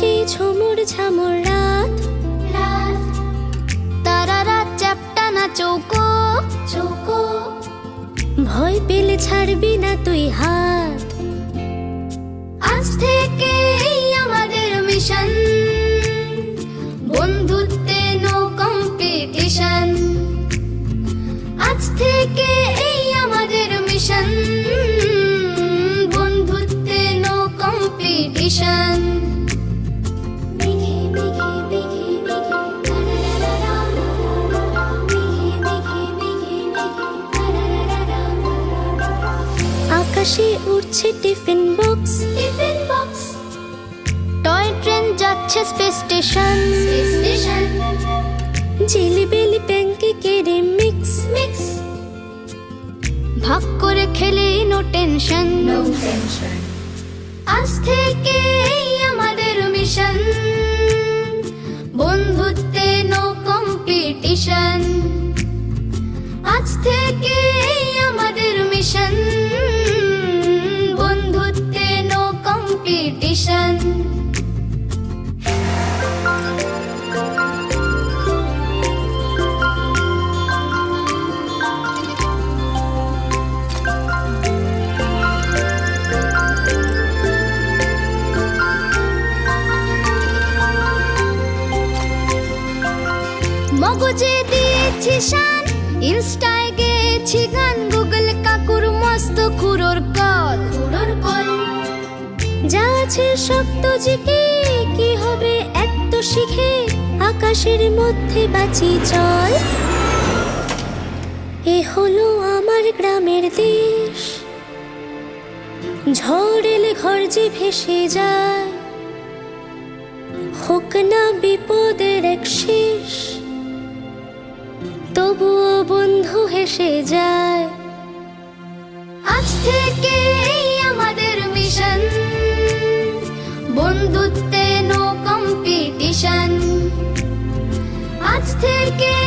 ঝুমুর ঝামুর রাত। রাত। তারা রাত চ্যাপটা না চৌকো। চৌকো। ভয় পেলে ছাড়বি না তুই হাত। আজ থেকে আমাদের মিশন। বন্ধুত্বে নো কম্পিটিশন আজ থেকে এই আমাদের মিশন। বন্ধুত্বে নো কম্পিটিশন আকাশে উড়ছে tiffin box. Tiffin box. Toy train যাচ্ছে স্পেস স্টেশন। স্টেশন। জিলিবিলি প্যানকেকের মিক্স। মিক্স। ভাগ করে খেলে নো টেনশন। No tension. আজ থেকে আমাদের মিশন। বন্ধুত্বে no competition. আজ থেকে কম্পিটিশন মগজে দিয়েছি শান ইনস্টায় গেছি গান গুগল কাকুর মস্ত খুরোর আছে শক্ত জিকে কি? হবে এত শিখে? আকাশের মধ্যে বাঁচি চল। এ হলো আমার গ্রামের দেশ। ঝড় এলে ঘর যে ভেসে যায়। হোক না বিপদের এক শেষ, তবুও বন্ধু হেসে যায়। আজ থেকে এই বন্ধুত্বে নো কম্পিটিশন আজ থেকে